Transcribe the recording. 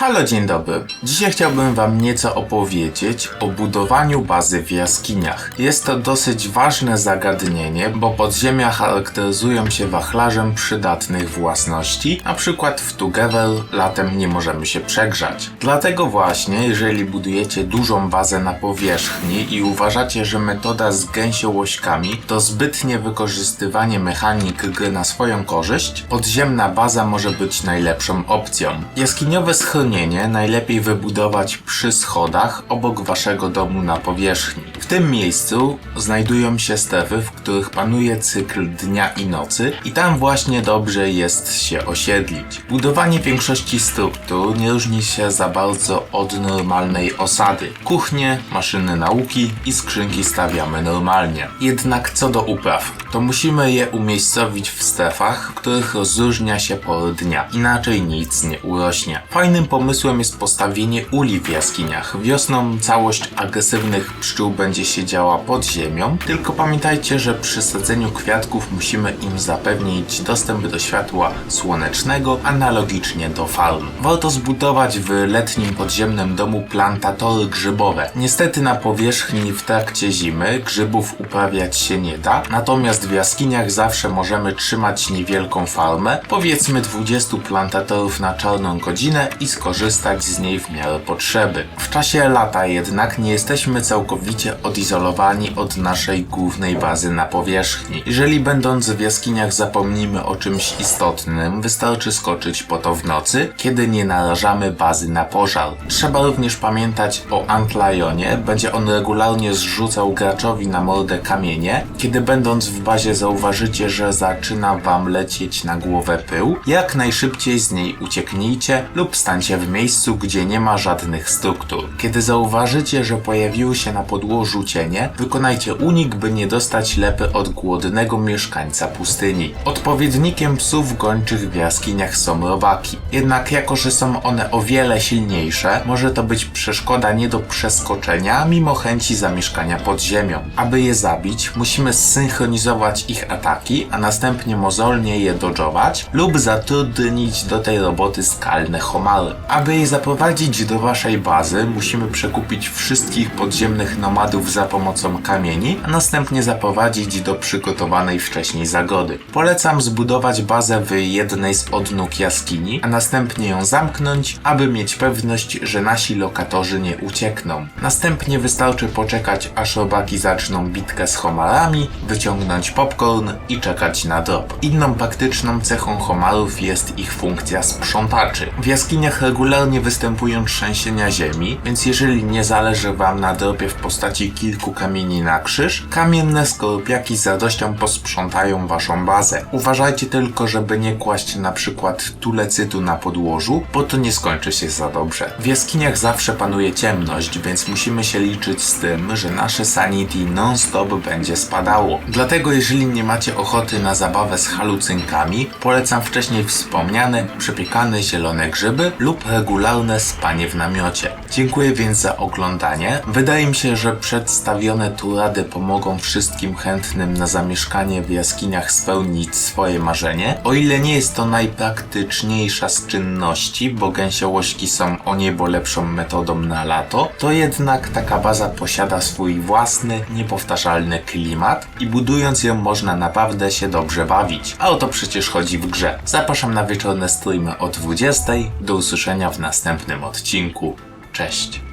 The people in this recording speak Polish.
Halo, dzień dobry. Dzisiaj chciałbym Wam nieco opowiedzieć o budowaniu bazy w jaskiniach. Jest to dosyć ważne zagadnienie, bo podziemia charakteryzują się wachlarzem przydatnych własności, na przykład w Together latem nie możemy się przegrzać. Dlatego właśnie, jeżeli budujecie dużą bazę na powierzchni i uważacie, że metoda z gęsiołośkami to zbytnie wykorzystywanie mechanik gry na swoją korzyść, podziemna baza może być najlepszą opcją. Jaskiniowe schronienie najlepiej wybudować przy schodach obok waszego domu na powierzchni. W tym miejscu znajdują się strefy, w których panuje cykl dnia i nocy i tam właśnie dobrze jest się osiedlić. Budowanie większości struktur nie różni się za bardzo od normalnej osady. Kuchnie, maszyny nauki i skrzynki stawiamy normalnie. Jednak co do upraw, to musimy je umiejscowić w strefach, w których rozróżnia się pory dnia. Inaczej nic nie urośnie. Fajnym pomysłem jest postawienie uli w jaskiniach. Wiosną całość agresywnych pszczół będzie siedziała pod ziemią, tylko pamiętajcie, że przy sadzeniu kwiatków musimy im zapewnić dostęp do światła słonecznego, analogicznie do farm. Warto zbudować w letnim podziemnym domu plantatory grzybowe. Niestety na powierzchni w trakcie zimy grzybów uprawiać się nie da, natomiast w jaskiniach zawsze możemy trzymać niewielką farmę, powiedzmy 20 plantatorów na czarną godzinę i skorzystać z niej w miarę potrzeby. W czasie lata jednak nie jesteśmy całkowicie odizolowani od naszej głównej bazy na powierzchni. Jeżeli będąc w jaskiniach zapomnimy o czymś istotnym, wystarczy skoczyć po to w nocy, kiedy nie narażamy bazy na pożar. Trzeba również pamiętać o Antlionie, będzie on regularnie zrzucał graczowi na mordę kamienie, kiedy będąc w bazie zauważycie, że zaczyna wam lecieć na głowę pył, jak najszybciej z niej ucieknijcie lub stańcie w miejscu, gdzie nie ma żadnych struktur. Kiedy zauważycie, że pojawiło się na podłożu cienie, wykonajcie unik, by nie dostać lepy od głodnego mieszkańca pustyni. Odpowiednikiem psów gończych w jaskiniach są robaki. Jednak jako, że są one o wiele silniejsze, może to być przeszkoda nie do przeskoczenia, mimo chęci zamieszkania pod ziemią. Aby je zabić, musimy zsynchronizować ich ataki, a następnie mozolnie je dodżować lub zatrudnić do tej roboty skalne homary. Aby je zaprowadzić do waszej bazy, musimy przekupić wszystkich podziemnych nomadów za pomocą kamieni, a następnie zaprowadzić do przygotowanej wcześniej zagody. Polecam zbudować bazę w jednej z odnóg jaskini, a następnie ją zamknąć, aby mieć pewność, że nasi lokatorzy nie uciekną. Następnie wystarczy poczekać, aż robaki zaczną bitkę z homarami, wyciągnąć popcorn i czekać na drop. Inną praktyczną cechą homarów jest ich funkcja sprzątaczy. W jaskiniach regularnie występują trzęsienia ziemi, więc jeżeli nie zależy wam na dropie w postaci kilku kamieni na krzyż, kamienne skorupiaki z radością posprzątają waszą bazę. Uważajcie tylko, żeby nie kłaść na przykład tulecytu na podłożu, bo to nie skończy się za dobrze. W jaskiniach zawsze panuje ciemność, więc musimy się liczyć z tym, że nasze sanity non-stop będzie spadało. Dlatego jeżeli nie macie ochoty na zabawę z halucynkami, polecam wcześniej wspomniane przepiekane zielone grzyby lub regularne spanie w namiocie. Dziękuję więc za oglądanie. Wydaje mi się, że przedstawione tu rady pomogą wszystkim chętnym na zamieszkanie w jaskiniach spełnić swoje marzenie. O ile nie jest to najpraktyczniejsza z czynności, bo gęsiołośki są o niebo lepszą metodą na lato, to jednak taka baza posiada swój własny, niepowtarzalny klimat i budując ją można naprawdę się dobrze bawić. A o to przecież chodzi w grze. Zapraszam na wieczorne streamy o 20. Do usłyszenia w następnym odcinku. Cześć.